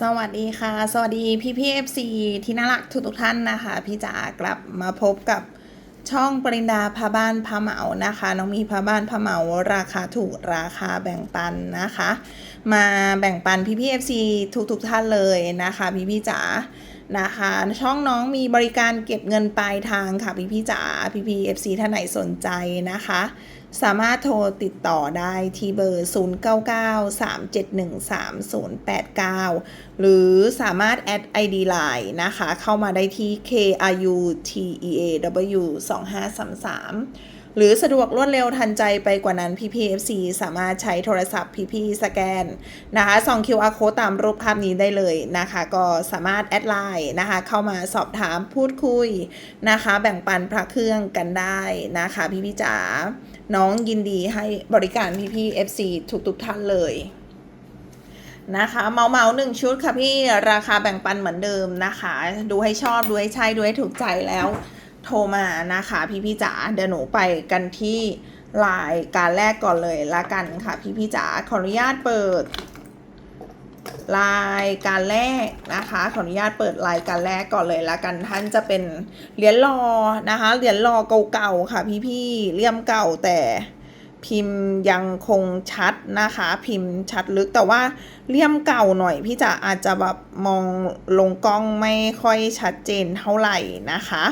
สวัสดีค่ะ สวัสดีพี่พี่เอฟซีที่น่ารักทุกทุกท่านนะคะ พี่จ๋ากลับมาพบกับช่องปรินดาพาบ้านพาเหมานะคะ น้องมีพาบ้านพาเหมาราคาถูกราคาแบ่งปันนะคะ มาแบ่งปันพี่พี่เอฟซีทุกทุกท่านเลยนะคะพี่พี่จ๋านะคะ ช่องน้องมีบริการเก็บเงินปลายทางค่ะพี่พี่จ๋าพี่พี่เอฟซีท่านไหนสนใจนะคะ สามารถโทรติดต่อได้ที่เบอร์ 0993713089 หรือสามารถแอด ID Line นะคะ เข้ามาได้ที่ KRUTEAW 2533 หรือสะดวกรวดเร็วทันใจไปกว่านั้น PPFC สามารถใช้โทรศัพท์ PP สแกนนะคะส่อง QR code ตามรูปภาพนี้ได้เลยนะคะ ก็สามารถแอดไลน์นะคะ เข้ามาสอบถามพูดคุยนะคะ แบ่งปันพระเครื่องกันได้นะคะ พี่พี่จ๋า น้องยินดีให้บริการพี่พี่ FC ทุกทุกท่านเลยนะคะเมาเมาหนึ่งชุดค่ะพี่ราคาแบ่งปันเหมือนเดิมนะคะ ดูให้ชอบดูให้ใช่ดูให้ถูกใจแล้วโทรมานะคะพี่พี่จ๋าเดี๋ยวหนูไปกันที่ลายการแรกก่อนเลยละกันค่ะพี่พี่จ๋าขออนุญาตเปิด รายการแรกนะคะ ขออนุญาตเปิดรายการแรกก่อนเลยละกันท่านจะเป็นเหรียญรอนะคะเหรียญรอเก่าๆค่ะพี่ๆเลี่ยมเก่าแต่พิมพ์ยังคงชัดนะคะ พิมพ์ชัดลึกแต่ว่าเลี่ยมเก่าหน่อยพี่จะอาจจะแบบมองลงกล้องไม่ค่อยชัดเจนเท่าไหร่นะคะ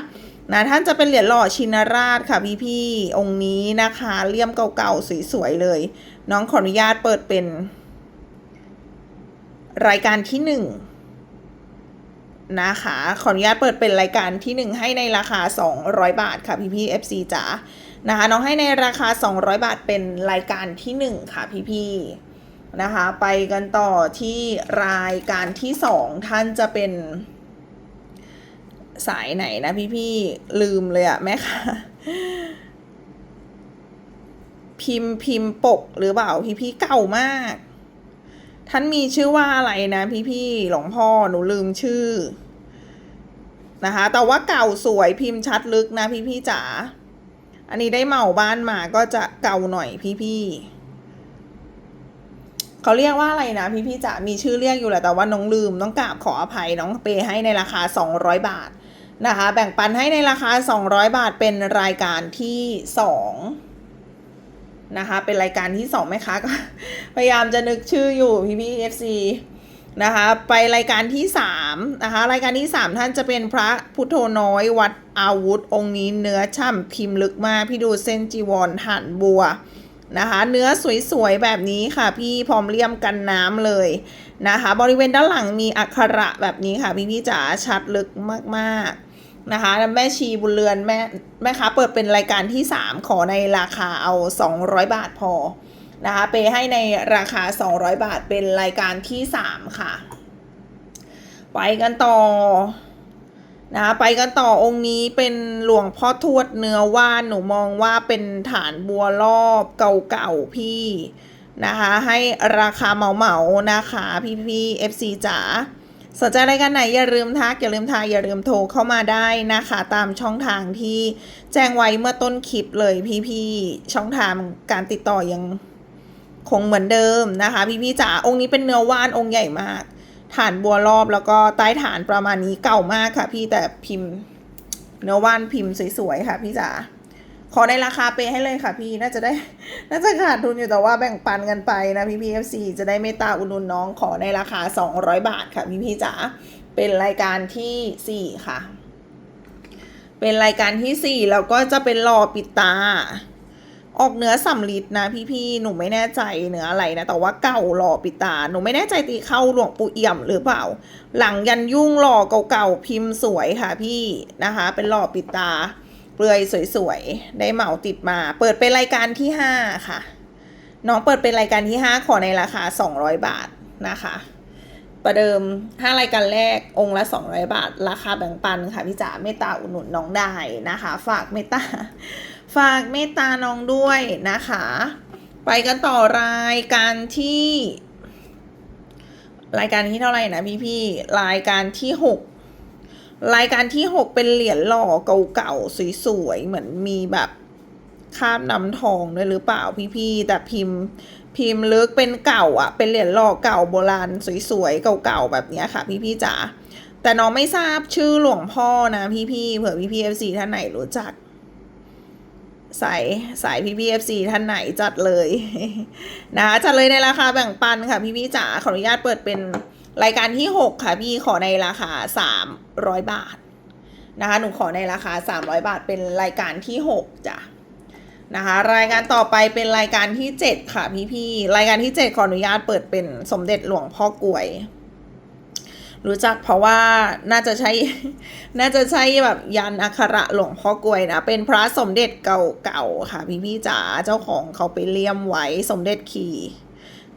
นะท่านจะเป็นเหรียญหล่อชินราชค่ะพี่ๆองค์นี้นะคะเลี่ยมเก่าๆสวยๆเลย น้องขออนุญาตเปิดเป็น รายการที่หนึ่งนะคะ ขออนุญาตเปิดเป็นรายการที่หนึ่งให้ในราคา 200 บาทค่ะพี่พี่ FC จ๋านะคะน้องให้ในราคา 200 บาทเป็นรายการที่หนึ่งค่ะพี่พี่นะคะไปกันต่อที่รายการที่สองท่านจะเป็น สายไหนนะพี่พี่ลืมเลยอะแม่ค่ะพิมพ์พิมพ์ปกหรือเปล่าพี่พี่เก่ามาก ท่านมีชื่อว่าอะไรนะพี่ๆหลวงพ่อหนูลืมชื่อนะคะ แต่ว่าเก่าสวยพิมพ์ชัดลึกนะพี่ๆจ๋าอันนี้ได้เหมาบ้านมาก็จะเก่าหน่อยพี่ๆเขาเรียกว่าอะไรนะพี่ๆจ๋ามีชื่อเรียกอยู่แหละแต่ว่าน้องลืมต้องกราบขออภัยน้องเปย์ให้ในราคา 200 บาทนะคะ แบ่งปันให้ในราคา 200 บาทเป็นรายการที่สอง นะคะ เป็นรายการที่สองไหมคะก็พยายามจะนึกชื่ออยู่พี่พี่เอฟซีนะคะไปรายการที่สามนะคะรายการที่สามท่านจะเป็นพระพุทโธน้อยวัดอาวุธ องค์นี้เนื้อช่ำพิมพ์ลึกมากพี่ดูเส้นจีวรหันบัวนะคะเนื้อสวยๆแบบนี้ค่ะ พี่พร้อมเลี่ยมกันน้ำเลยนะคะ บริเวณด้านหลังมีอักขระแบบนี้ค่ะ พี่พี่จ๋าชัดลึกมากๆ นะคะแม่ชีบุญเรือนแม่แม่ค้าเปิดเป็นรายการที่ 3 ขอในราคาเอา 200 บาทพอนะคะเปให้ในราคา 200 บาทเป็นรายการที่ 3 ค่ะ ไปกันต่อนะะไปกันต่อองค์นี้เป็นหลวงพ่อทวดเนื้อว่านหนูมองว่าเป็นฐานบัวรอบเก่าๆพี่นะคะให้ราคาเหมาๆนะคะพี่พี่ๆ FC จ๋า สนใจรายการไหนอย่าลืมทักอย่าลืมทายอย่าลืมโทรเข้ามาได้นะคะ ตามช่องทางที่แจ้งไว้เมื่อต้นคลิปเลยพี่ๆช่องทางการติดต่อยังคงเหมือนเดิมนะคะ พี่ๆจ๋าองค์นี้เป็นเนื้อว่านองค์ใหญ่มาก ฐานบัวรอบแล้วก็ใต้ฐานประมาณนี้เก่ามากค่ะ พี่แต่พิมพ์ เนื้อว่านพิมพ์สวยๆค่ะ พี่จ๋า ขอในราคาเปย์ให้เลยค่ะพี่น่าจะได้ น่าจะขาดทุนอยู่แต่ว่าแบ่งปันกันไปนะพี่พีเอฟซีจะได้เมตตาอุดหนุนน้องขอในราคา 200 บาทค่ะพี่พี่จ๋าเป็นรายการทีสี่4 ค่ะ เป็นรายการที่ 4 แล้วก็จะเป็นหล่อปิดตา ออกเนื้อสำลิดนะพี่พี่ๆหนูไม่แน่ใจเนื้ออะไรนะ แต่ว่าเก่าหล่อปิดตา หนูไม่แน่ใจตีเข้าหลวงปู่เอี่ยมหรือเปล่า หลังยันยุ่งหล่อเก่าๆพิมพ์สวยค่ะพี่นะคะ เป็นหล่อปิดตา เปลือยสวยๆ ได้เหมาติดมา เปิดเป็นรายการที่ 5 ค่ะ น้องเปิดเป็นรายการที่ 5 ขอในราคา 200 บาทนะคะ ประเดิม 5 รายการแรกองค์ละ 200 บาท ราคาแบ่งปันค่ะพี่จ๋าเมตตาอุดหนุนน้องได้นะคะ ฝากเมตตาฝากเมตตาน้องด้วยนะคะ ไปกันต่อรายการที่ รายการที่เท่าไหร่นะพี่พี่ๆรายการที่ 6 รายการที่ 6 เป็นเหรียญหล่อเก่าๆสวยๆเหมือนมีแบบคาบน้ำทองด้วยหรือเปล่าพี่ๆแต่พิมพ์พิมพ์ลึกเป็นเก่าอะเป็นเหรียญหล่อเก่าโบราณสวยๆเก่าๆแบบนี้ค่ะ พี่ๆจ๋าแต่น้องไม่ทราบชื่อหลวงพ่อนะ พี่ๆเผื่อพี่ๆเอฟซีท่านไหนรู้จักสายสายพี่พีเอฟซีท่านไหนจัดเลย นะคะจัดเลยในราคาแบ่งปันค่ะพี่พี่จ๋าขออนุญาตเปิดเป็น รายการที่ 6 ค่ะพี่ขอในราคา 300 บาทนะคะหนูขอในราคา 300 บาทเป็นรายการที่ 6จ้ะนะคะรายการต่อไปเป็นรายการที่ 7 ค่ะพี่พี่รายการที่ 7 ขออนุญาตเปิดเป็นสมเด็จหลวงพ่อกลวย รู้จักเพราะว่าน่าจะใช้น่าจะใช่แบบยันอักขระหลวงพ่อกลวยนะเป็นพระสมเด็จเก่าๆค่ะพี่พี่จ๋าเจ้าของเขาไปเลี่ยมไว้สมเด็จขี่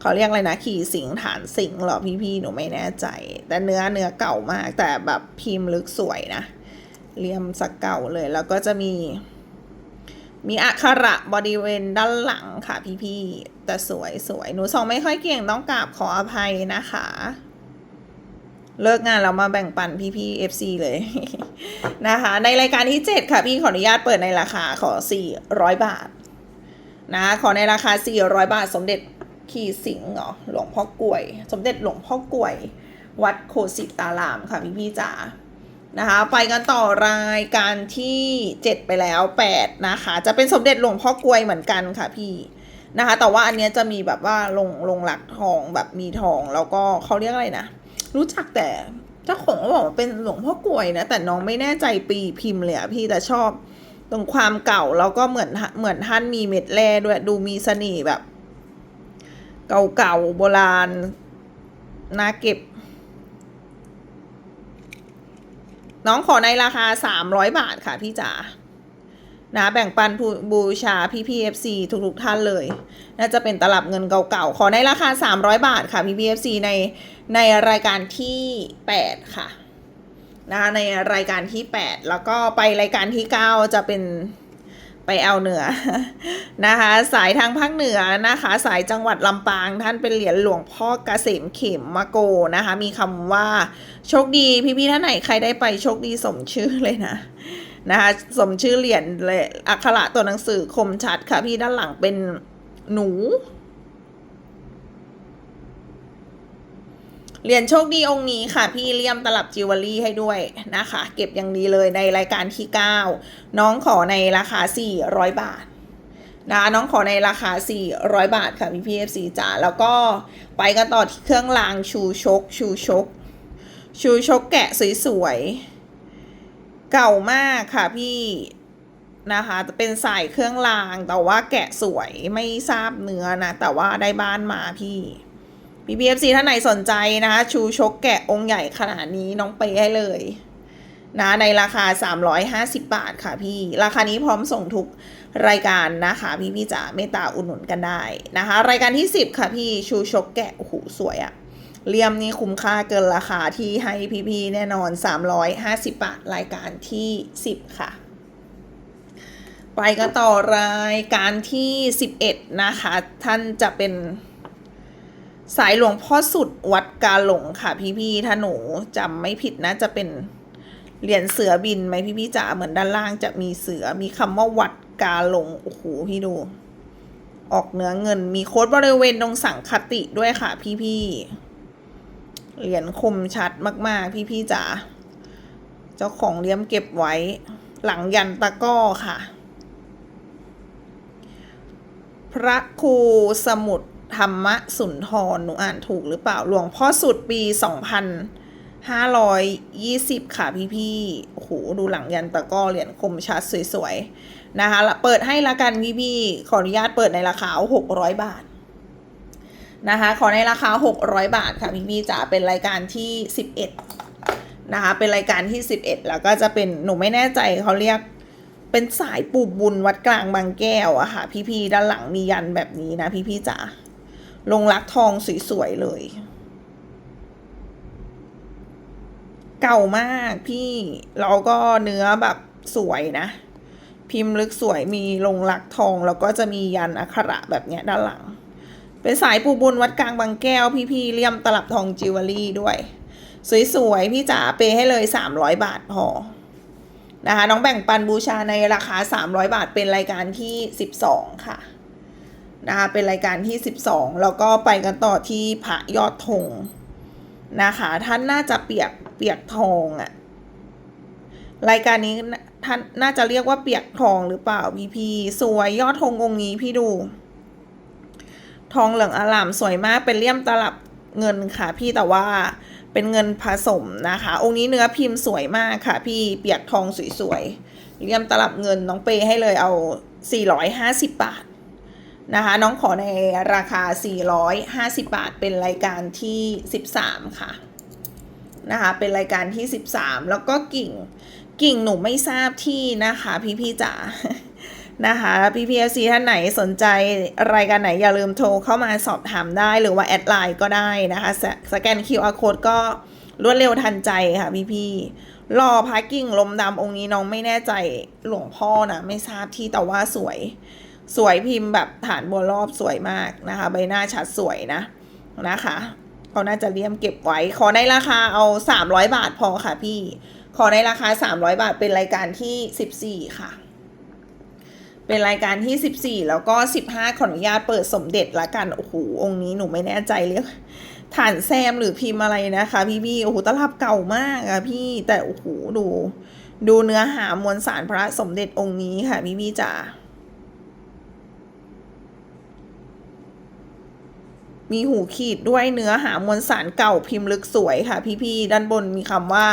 เขาเรียกอะไรนะขี่สิงฐานสิงเหรอพี่พี่ๆหนูไม่แน่ใจ แต่เนื้อเนื้อเก่ามาก แต่แบบพิมพ์ลึกสวยนะเลี่ยมสักเก่าเลย แล้วก็จะมี มีอักขระบริเวณด้านหลังค่ะพี่พี่ๆแต่สวยสวยหนูส่องไม่ค่อยเก่งต้องกราบขออภัยนะคะ เลิกงานเรามาแบ่งปันพี่พี่ๆ FC เลยนะคะ ในรายการที่ 7 ค่ะพี่ขออนุญาตเปิดในราคาขอ 400 บาทนะขอในราคา 400 บาทสมเด็จ ขี่สิงห์เหรอหลวงพ่อกลวย สมเด็จหลวงพ่อกลวย วัดโคสิตารามค่ะพี่พี่จ๋านะคะไปกันต่อรายการที่ 7 ไปแล้ว 8 นะคะ จะเป็นสมเด็จหลวงพ่อกลวยเหมือนกันค่ะพี่นะคะ แต่ว่าอันเนี้ยจะมีแบบว่าลงลงหลักทองแบบมีทองแล้วก็เขาเรียกอะไรนะ รู้จักแต่เจ้าของเขาบอกว่าเป็นหลวงพ่อกลวยนะ แต่น้องไม่แน่ใจปีพิมพ์เลยอะพี่แต่ชอบตรงความเก่าแล้วก็เหมือนเหมือนท่านมีเม็ดแร่ด้วยดูมีเสน่ห์แบบ เก่าๆโบราณน่าเก็บ น้องขอในราคา 300 บาทค่ะพี่จ๋านะแบ่งปันบูชาพี่พีเอฟซีทุกๆท่านเลย น่าจะเป็นตลับเงินเก่าๆ ขอในราคา 300 บาทค่ะพี่พีเอฟซีในในรายการที่ 8 ค่ะนะคะในรายการที่ 8 แล้วก็ไปรายการที่ 9 จะเป็น ไปเอาเหนือนะคะ สายทางภาคเหนือนะคะ สายจังหวัดลำปางท่านเป็นเหรียญหลวงพ่อเกษมเข็มมะโกนะคะ มีคำว่าโชคดีพี่ๆท่านไหนใครได้ไปโชคดีสมชื่อเลยนะนะคะสมชื่อเหรียญเลยอักขระตัวหนังสือคมชัดค่ะพี่ด้านหลังเป็นหนู เหรียญโชคดีองค์นี้ค่ะ พี่เลี่ยมตลับจิวเวลรี่ให้ด้วยนะคะ เก็บอย่างดีเลยในรายการที่ 9 น้องขอในราคา 400 บาทนะคะน้องขอในราคา 400 บาทค่ะพี่พีเอฟซีจ๋าแล้วก็ไปกันต่อที่เครื่องรางชูชก ชูชก ชูชกแกะสวยๆ เก่ามากค่ะพี่นะคะจะเป็นสายเครื่องรางแต่ว่าแกะสวยไม่ทราบเนื้อนะ แต่ว่าได้บ้านมาพี่ BBFC ท่านไหนสนใจนะคะ ชูชกแกะองค์ใหญ่ขนาดนี้น้องไปให้เลยนะในราคา 350 บาทค่ะพี่ ราคานี้พร้อมส่งทุกรายการนะคะ พี่พี่ๆจ๋าเมตตาอุดหนุนกันได้นะคะ รายการที่ 10 ค่ะพี่ชูชกแกะโอ้โหสวยอะเลี่ยมนี่คุ้มค่าเกินราคาที่ให้พี่พี่ๆแน่นอน 350 บาทรายการที่ 10 ค่ะ ไปกันต่อรายการที่ 11 นะคะ ท่านจะเป็น สายหลวงพ่อสุดวัดกาหลงค่ะ พี่ๆถ้าหนูจำไม่ผิดนะจะเป็นเหรียญเสือบินไหมพี่ๆจ๋าเหมือนด้านล่างจะมีเสือมีคำว่าวัดกาหลงโอ้โหพี่ดู ออกเนื้อเงินมีโค้ดบริเวณตรงสังคติด้วยค่ะ พี่ๆเหรียญคมชัดมาก ๆ พี่ๆจ๋าเจ้าของเลี้ยมเก็บไว้ หลังยันตะก้อค่ะ พระครูสมุทร ธรรมสุนทร หนูอ่านถูกหรือเปล่า หลวงพ่อสุดปี2520ค่ะพี่ๆโอ้โหดูหลังยันตะก้อเหรียญคมชัดสวยๆ นะคะแล้วเปิดให้ละกันพี่ๆ ขออนุญาตเปิดในราคา600บาทนะคะ ขอในราคา 600 บาทค่ะพี่ๆจ๋าเป็นรายการที่ 11 นะคะ เป็นรายการที่ 11 แล้วก็จะเป็นหนูไม่แน่ใจเขาเรียกเป็นสายปูบุญวัดกลางบางแก้วอะค่ะ พี่ๆด้านหลังมียันแบบนี้นะพี่ๆจ๋า ลงรักทองสวยๆเลย เก่ามากพี่แล้วก็เนื้อแบบสวยนะ พิมพ์ลึกสวยมีลงรักทอง แล้วก็จะมียันอักขระแบบเนี้ยด้านหลัง เป็นสายปูบุญวัดกลางบางแก้ว พี่ๆเลี่ยมตลับทองจิวเวลรี่ด้วย สวยๆ พี่จ๋าเปย์ให้เลย 300 บาทพอนะคะน้องแบ่งปันบูชาในราคา 300 บาทเป็นรายการที่ 12 ค่ะ นะคะเป็นรายการที่ 12 แล้วก็ไปกันต่อที่พระยอดธงนะคะท่านน่าจะเปียกเปียกทองอะรายการนี้ท่านน่าจะเรียกว่าเปียกทองหรือเปล่าพี่พี่สวยยอดธงองค์นี้พี่ดู ทองเหลืองอลามสวยมากเป็นเลี่ยมตลับเงินค่ะ พี่แต่ว่าเป็นเงินผสมนะคะ องค์นี้เนื้อพิมพ์สวยมากค่ะ พี่เปียกทองสวยๆเลี่ยมตลับเงินน้องเปให้เลยเอา 450 บาท นะคะน้องขอในราคา 450 บาท เป็นรายการที่ 13 ค่ะนะคะเป็นรายการที่ 13 แล้วก็กิ่งกิ่งหนูไม่ทราบที่นะคะพี่พี่ๆจ๋านะคะพี่พีเอซีท่านไหนสนใจรายการไหนอย่าลืมโทรเข้ามาสอบถามได้หรือว่าแอดไลน์ก็ได้นะคะสสแกน QR code ก็รวดเร็วทันใจค่ะพี่พี่รอพากิ่งลมดำองค์นี้น้องไม่แน่ใจหลวงพ่อนะไม่ทราบที่แต่ว่าสวย สวยพิมพ์แบบฐานบัวรอบสวยมากนะคะ ใบหน้าชัดสวยนะนะคะเขาน่าจะเลี่ยมเก็บไว้ ขอในราคาเอา 300 บาทพอค่ะพี่ ขอในราคา 300 บาทเป็นรายการที่ 14 ค่ะ เป็นรายการที่ 14 แล้วก็ 15 ขออนุญาตเปิดสมเด็จละกัน โอ้โห องค์นี้หนูไม่แน่ใจเรียกฐานแซมหรือพิมพ์อะไรนะคะ พี่พี่ๆโอ้โหตลับเก่ามากอะพี่ แต่โอ้โหดู ดูเนื้อหามวลสารพระสมเด็จองค์นี้ค่ะ พี่พี่ๆจ๋า มีหูขีดด้วยเนื้อหามวลสารเก่าพิมพ์ลึกสวยค่ะ พี่ๆด้านบนมีคำว่า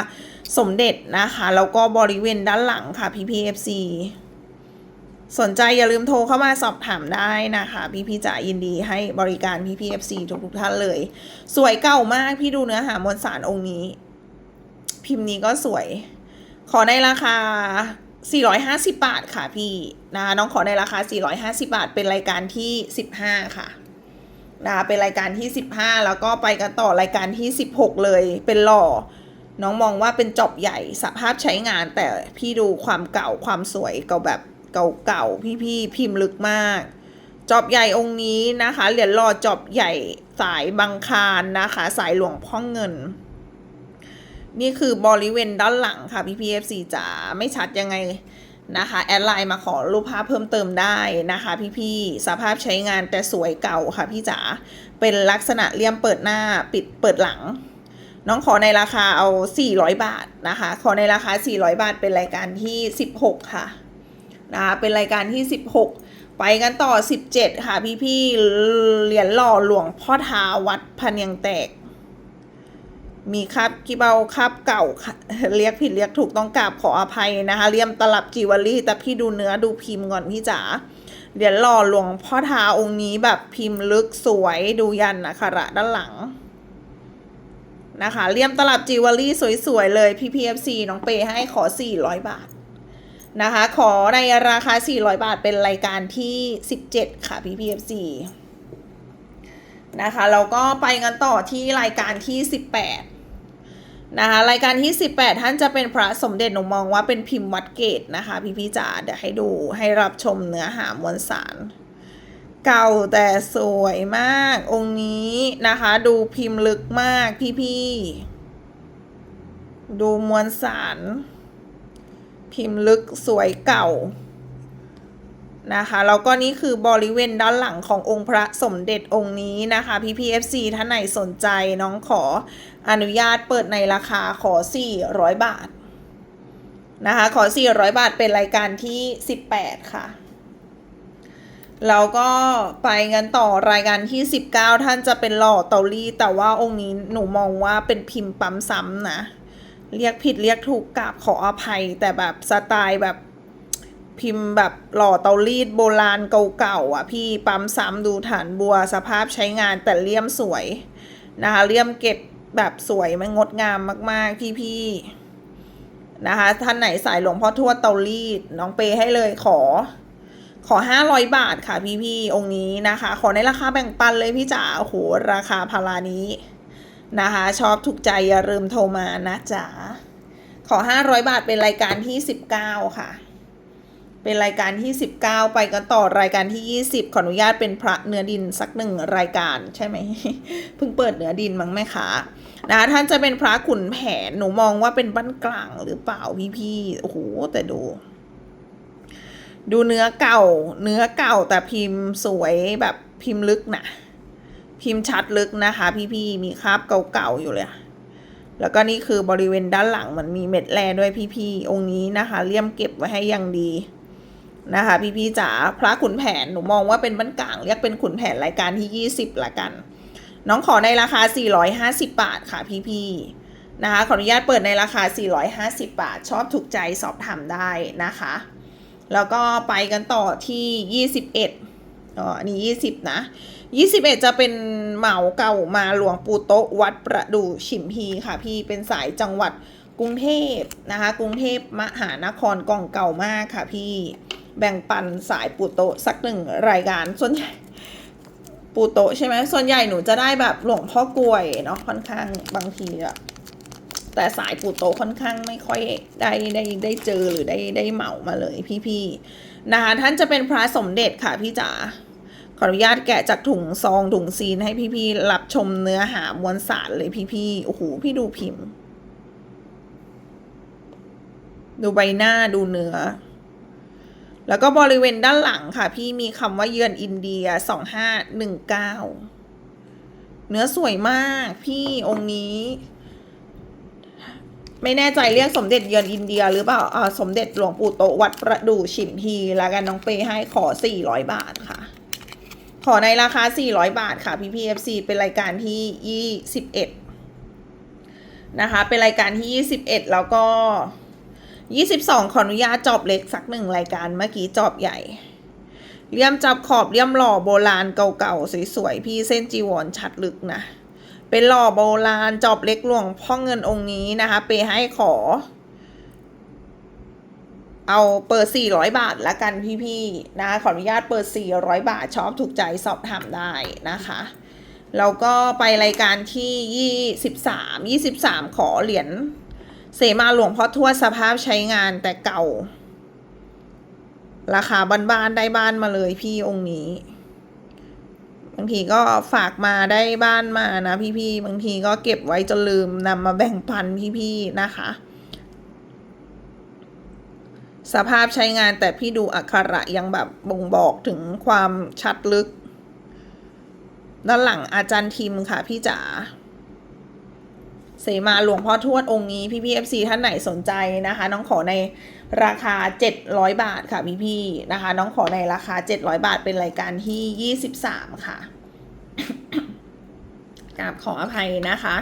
สมเด็จนะคะ แล้วก็บริเวณด้านหลังค่ะ พี่ๆ FC สนใจอย่าลืมโทรเข้ามาสอบถามได้นะคะ พี่พี่ๆจ๋ายินดีให้บริการพี่พี่ FC ทุกทุกๆท่านเลย สวยเก่ามากพี่ดูเนื้อหามวลสารองค์นี้ พิมพ์นี้ก็สวย ขอในราคา 450 บาทค่ะพี่นะคะน้องขอในราคา 450 บาท เป็นรายการที่ 15 ค่ะ นะคะเป็นรายการที่ 15 แล้วก็ไปกันต่อรายการที่ 16 เลย เป็นหล่อ น้องมองว่าเป็นจอบใหญ่สภาพใช้งาน แต่พี่ดูความเก่าความสวยเก่าแบบเก่าๆพี่ๆพิมพ์ลึกมาก จอบใหญ่องค์นี้นะคะเหรียญหล่อจอบใหญ่สายบางคารนะคะ สายหลวงพ่อเงิน นี่คือบริเวณด้านหลังค่ะพี่พีเอฟซีจ๋าไม่ชัดยังไง นะคะแอดไลน์มาขอรูปภาพเพิ่มเติมได้นะคะ พี่ๆสภาพใช้งานแต่สวยเก่าค่ะพี่จ๋าเป็นลักษณะเลี่ยมเปิดหน้าปิดเปิดหลัง น้องขอในราคาเอา 400 บาทนะคะ ขอในราคา 400 บาทเป็นรายการที่ 16 ค่ะนะคะเป็นรายการที่ 16 ไปกันต่อ 17 ค่ะพี่ๆเหรียญหล่อหลวงพ่อทาวัดพันยังแตก มีครับกีเบาครับเก่าเรียกผิดเรียกถูกต้องกราบขออภัยนะคะเลี่ยมตลับจิวเวลรี่แต่พี่ดูเนื้อดูพิมพ์ก่อนพี่จ๋าเดี๋ยวหล่อหลวงพ่อทาองค์นี้แบบพิมพ์ลึกสวยดูยันนะคระด้านหลังนะคะเลี่ยมตลับจิวเวลรี่สวยๆเลยพี่พีเอฟซีน้องเปย์ให้ขอ 400 บาทนะคะ ขอในราคา 400 บาทเป็นรายการที่ 17 ค่ะพี่พีเอฟซีนะคะแล้วก็ไปกันต่อที่รายการที่ 18 นะคะรายการที่ 18 ท่านจะเป็นพระสมเด็จหนูมองว่าเป็นพิมพ์วัดเกตนะคะพี่พี่จ๋าเดี๋ยวให้ดูให้รับชมเนื้อหามวลสาร เก่าแต่สวยมาก องค์นี้นะคะ ดูพิมพ์ลึกมากพี่พี่ดูมวลสาร พิมพ์ลึกสวยเก่านะคะแล้วก็นี่คือบริเวณด้านหลังขององค์พระสมเด็จองค์นี้นะคะ PPFC ท่านไหนสนใจน้องขอ อนุญาตเปิดในราคาขอ 400 บาท นะคะ ขอ 400 บาทเป็นรายการที่ 18 ค่ะ แล้วก็ไปกันต่อรายการที่ 19 ท่านจะเป็นหล่อเตาลี่แต่ว่าองค์นี้หนูมองว่าเป็นพิมพ์ปั๊มซ้ำนะ เรียกผิดเรียกถูกกราบขออภัย แต่แบบสไตล์แบบพิมพ์แบบหล่อเตารีดโบราณเก่าๆอะพี่ปั๊มซ้ำดูฐานบัวสภาพใช้งานแต่เลี่ยมสวยนะคะเลี่ยมเก็บ แบบสวยมันงดงามมาก ๆ พี่ ๆ นะคะ ท่านไหนสายหลวงพ่อทวดเตารีด น้องเปให้เลยขอ ขอห้าร้อยบาทค่ะพี่ ๆ องค์นี้นะคะ ขอในราคาแบ่งปันเลยพี่จ๋าโอ้โหราคาพารานี้นะคะ ชอบถูกใจอย่าลืมโทรมานะจ๋าขอห้าร้อยบาทเป็นรายการที่สิบเก้าค่ะ เป็นรายการที่ 19 ไปกันต่อรายการที่ 20 ขออนุญาตเป็นพระเนื้อดินสักหนึ่งรายการใช่ไหมเพิ่งเปิดเนื้อดินมั้งแม่คะนะท่านจะเป็นพระขุนแผนหนูมองว่าเป็นบ้านกลางหรือเปล่าพี่ๆโอ้โหแต่ดู ดูเนื้อเก่า เนื้อเก่าแต่พิมพ์สวยแบบพิมพ์ลึกนะพิมพ์ชัดลึกนะคะ พี่ๆมีคราบเก่าๆอยู่เลยแล้วก็นี่คือบริเวณด้านหลังมันมีเม็ดแร่ด้วยพี่ๆองค์นี้นะคะเลี่ยมเก็บไว้ให้อยังดี นะคะ พี่ๆจ๋าพระขุนแผนหนูมองว่าเป็นบ้านกลางเรียกเป็นขุนแผนรายการที่ 20ละกัน น้องขอในราคา 450 บาทค่ะพี่ๆนะคะขออนุญาตเปิดในราคา 450 บาท ชอบถูกใจสอบถามได้นะคะ แล้วก็ไปกันต่อที่ 21อ๋ออันนี้ 20 นะ 21 จะเป็นเหมาเก่ามาหลวงปู่โต๊ะวัดประดู่ฉิมพีค่ะ พี่เป็นสายจังหวัดกรุงเทพนะคะ กรุงเทพมหานครกล่องเก่ามากค่ะพี่ แบ่งปันสายปู่โตสักหนึ่งรายการส่วนใหญ่ปูโตใช่ไหมส่วนใหญ่หนูจะได้แบบหลวงพ่อกลวยเนาะค่อนข้างบางทีอะแต่สายปูโตค่อนข้างไม่ค่อยได้ได้ได้เจอหรือได้ได้เหมามาเลยพี่ๆนะคะท่านจะเป็นพระสมเด็จค่ะพี่จ๋าขออนุญาตแกะจากถุงซองถุงซีนให้พี่ๆรับชมเนื้อหามวลสารเลยพี่ๆโอ้โหพี่ดูพิมพ์ ดูใบหน้าดูเนื้อ แล้วก็บริเวณด้านหลังค่ะพี่มีคำว่าเยือนอินเดียสองห้าหนึ่งเก้าเนื้อสวยมากพี่องค์นี้ ไม่แน่ใจเรียกสมเด็จเยือนอินเดีย หรือเปล่าอ่าสมเด็จหลวงปู่โตวัดประดู่ฉิมพีแล้วกันน้องเปให้ขอสี่ร้อยบาทค่ะ ขอในราคาสี่ร้อยบาทค่ะพี่พีเอฟซีเป็นรายการที่ยี่สิบเอ็ดนะคะ เป็นรายการที่ยี่สิบเอ็ดแล้วก็ ยี่สิบสองขออนุญาตจอบเล็กสักหนึ่งรายการเมื่อกี้จอบใหญ่เลี่ยมจับขอบเลี่ยมหล่อโบราณเก่าๆสวยๆพี่เส้นจีวรชัดลึกนะ เป็นหล่อโบราณจอบเล็กหลวงพ่อเงินองค์นี้นะคะ เปให้ขอ เอาเปิด 400 บาทละกันพี่ๆนะคะขออนุญาตเปิด 400 บาทชอบถูกใจสอบถามได้นะคะแล้วก็ไปรายการที่ 23 23 ขอเหรียญ เสมาหลวงพ่อทวดสภาพใช้งานแต่เก่า ราคาบ้านๆได้บ้านมาเลยพี่องค์นี้บางทีก็ฝากมาได้บ้านมานะพี่ๆ บางทีก็เก็บไว้จนลืมนำมาแบ่งปันพี่ๆ นะคะ สภาพใช้งานแต่พี่ดูอักขระยังแบบบ่งบอกถึงความชัดลึก ด้านหลังอาจารย์ทิมค่ะพี่จ๋า เสมาหลวงพ่อทวดองค์นี้พี่พี่เอฟซีท่านไหนสนใจนะคะ น้องขอในราคา 700 บาทค่ะพี่พี่นะคะ น้องขอในราคา 700 บาทเป็นรายการที่ 23 ค่ะกราบขออภัยนะคะ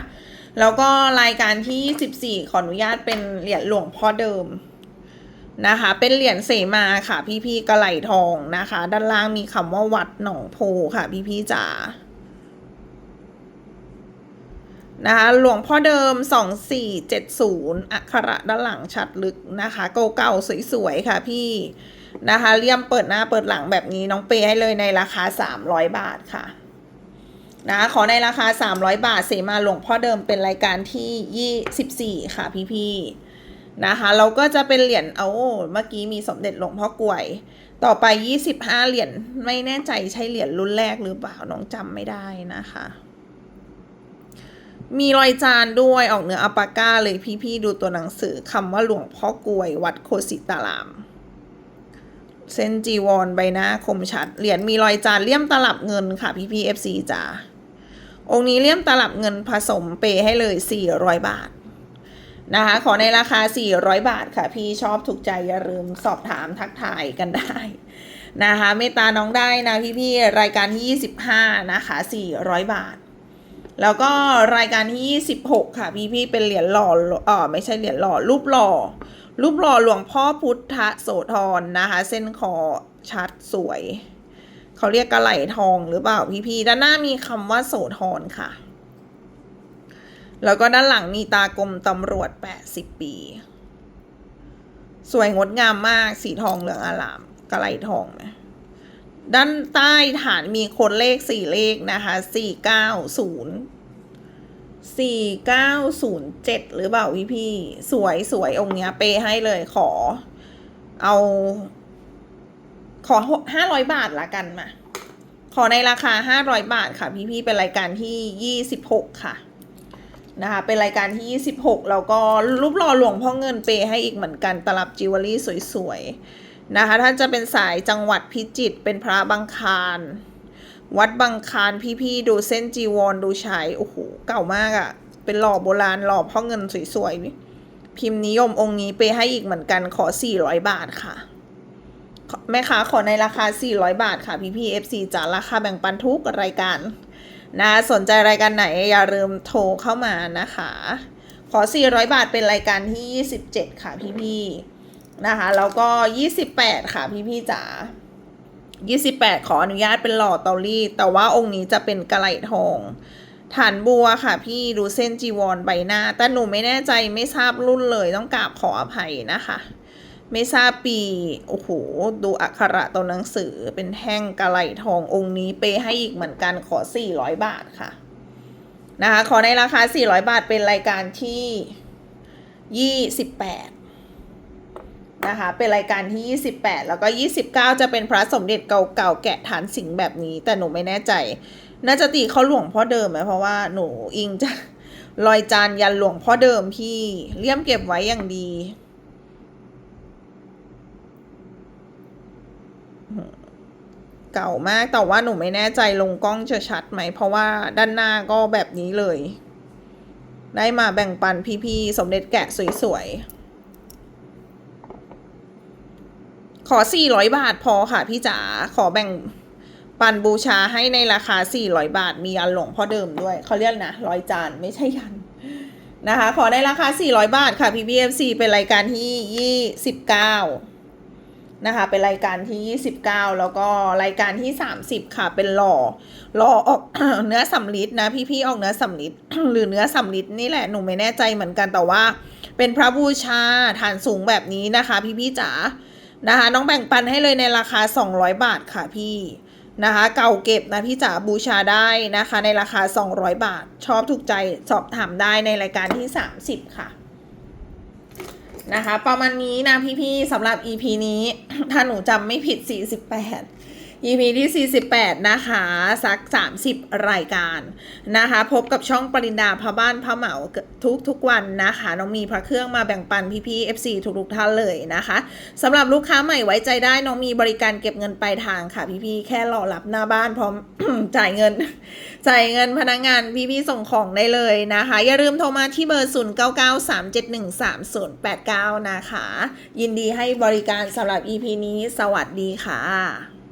แล้วก็รายการที่24ขออนุญาตเป็นเหรียญหลวงพ่อเดิมนะคะ เป็นเหรียญเสมาค่ะ พี่พี่กระไหลทองนะคะ ด้านล่างมีคำว่าวัดหนองโพค่ะ พี่พี่จ๋า นะคะหลวงพ่อเดิม 2470 อักขระด้านหลังชัดลึกนะคะเก่าๆสวยๆ ค่ะพี่นะคะเลี่ยมเปิดหน้าเปิดหลังแบบนี้น้องเปย์ให้เลยในราคา 300 บาทค่ะนะขอในราคา 300 บาท เสมาหลวงพ่อเดิมเป็นรายการที่ 24 ค่ะพี่ๆนะคะเราก็จะเป็นเหรียญเอาเมื่อกี้มีสมเด็จหลวงพ่อกลวย ต่อไป 25 เหรียญไม่แน่ใจใช่เหรียญรุ่นแรกหรือเปล่าน้องจำไม่ได้นะคะ มีรอยจานด้วยออกเหนืออัปาก้าเลยพี่ๆดูตัวหนังสือคำว่าหลวงพ่อกวยวัดโคสิตาราม เส้นจีวรใบหน้าคมชัด เหรียญมีรอยจานเลี่ยมตลับเงินค่ะพี่ๆ FC จ๋าองค์นี้เลี่ยมตลับเงินผสมเปให้เลย 400 บาทนะคะ ขอในราคา 400 บาทค่ะ พี่ชอบถูกใจอย่าลืมสอบถามทักทายกันได้นะคะเมตตาน้องได้นะพี่ๆ รายการที่25 นะคะ 400 บาท แล้วก็รายการที่26ค่ะ พี่พี่ๆเป็นเหรียญหล่อเออไม่ใช่เหรียญหล่อ รูปหล่อ รูปหล่อหลวงพ่อพุทธโสธรนะคะ เส้นคอชัดสวย เขาเรียกกระไหลทองหรือเปล่าพี่พี่ๆด้านหน้ามีคำว่าโสธรค่ะ แล้วก็ด้านหลังมีตากลมตำรวจ 80 ปี สวยงดงามมากสีทองเหลืองอลามกระไหลทองไหมด้านใต้ฐานมีค้ดเลขสี่เลขนะคะสี่เก้าศูนย์ สี่เก้าศูนย์เจ็ดหรือเปล่าพี่พี่ สวยสวยองค์เนี้ย เปย์ให้เลยขอ เอา ขอห้าร้อยบาทละกันมาขอในราคาห้าร้อยบาทค่ะ พี่พี่เป็นรายการที่ยี่สิบหกค่ะ นะคะ เป็นรายการที่ยี่สิบหกแล้วก็รูปหล่อหลวงพ่อเงินเปย์ให้อีกเหมือนกันตลับจิวเวลรี่สวยๆนะคะ ถ้าจะเป็นสายจังหวัดพิจิตรเป็นพระบังคาร วัดบังคารพี่ๆดูเส้นจีวรดูใช้โอ้โหเก่ามากอะ่ะ เป็นหล่อโบราณหล่อพ่อเงินสวยๆ พิมพ์นิยมองค์นี้ไปให้อีกเหมือนกันขอ 400 บาทค่ะ แม่ค้าขอในราคา 400 บาทค่ะพี่ๆ FC จ๋าราคาแบ่งปันทุกรายการนะสนใจรายการไหนอย่าลืมโทรเข้ามานะคะ ขอ 400 บาทเป็นรายการที่ 27 ค่ะพี่ๆนะคะแล้วก็ 28 ค่ะพี่ๆจ๋า 28 ขออนุญาตเป็นหล่อเตารีดแต่ว่าองค์นี้จะเป็นกระไหลทอง ฐานบัวค่ะ พี่ดูเส้นจีวรใบหน้า แต่หนูไม่แน่ใจไม่ทราบรุ่นเลยต้องกราบขออภัยนะคะ ไม่ทราบปี โอ้โห ดูอักขระตัวหนังสือเป็นแท่งกระไหลทององค์นี้เปให้อีกเหมือนกันขอ 400 บาทค่ะ นะคะ ขอในราคา 400 บาทเป็นรายการที่ 28 นะคะ เป็นรายการที่ 28 แล้วก็ 29 จะเป็นพระสมเด็จเก่าๆแกะฐานสิงแบบนี้ แต่หนูไม่แน่ใจ น่าจะตีเขาหลวงพ่อเดิมไหมเพราะว่าหนูอิงจะรอยจานยันหลวงพ่อเดิมพี่เลี่ยมเก็บไว้อย่างดีเก่ามากแต่ว่าหนูไม่แน่ใจลงกล้องจะชัดไหม เพราะว่าด้านหน้าก็แบบนี้เลย ได้มาแบ่งปันพี่ๆ สมเด็จแกะสวยๆ ขอ 400 บาทพอค่ะพี่จ๋าขอแบ่งปันบูชาให้ในราคา 400 บาท มียันหลวงพ่อเดิมด้วย เขาเรียกนะร้อยจานไม่ใช่ยันนะคะ ขอในราคา 400 บาทค่ะ PBFC เป็นรายการที่ 29 นะคะ เป็นรายการที่ 29 แล้วก็รายการที่ 30 ค่ะ เป็นหล่อหล่อออกเนื้อสำลิดนะ พี่ๆออกเนื้อสำลิดหรือเนื้อสำลิดนี่แหละหนูไม่แน่ใจเหมือนกันแต่ว่า เป็นพระบูชาฐานสูงแบบนี้นะคะ พี่ๆจ๋า นะคะน้องแบ่งปันให้เลยในราคา 200 บาทค่ะพี่นะคะเก่าเก็บนะพี่จ๋าบูชาได้นะคะ ในราคา 200 บาท ชอบถูกใจสอบถามได้ในรายการที่ 30 ค่ะนะคะ ประมาณนี้นะพี่ๆสำหรับ EP นี้ ถ้าหนูจำไม่ผิด 48 EP ที่ 48 นะคะสัก 30 รายการนะคะ พบกับช่องปรินดาพระบ้านพระเหมาทุกทุกวันนะคะ น้องมีพระเครื่องมาแบ่งปันพี่ๆ FC ทุกๆท่านเลยนะคะสำหรับลูกค้าใหม่ไว้ใจได้น้องมีบริการเก็บเงินปลายทางค่ะพี่ๆ แค่รอรับหน้าบ้านพร้อมจ่ายเงิน จ่ายเงินพนักงานพี่ๆ ส่งของได้เลยนะคะ อย่าลืมโทรมาที่เบอร์ 0993713089 นะคะ ยินดีให้บริการสำหรับ EP นี้สวัสดีค่ะ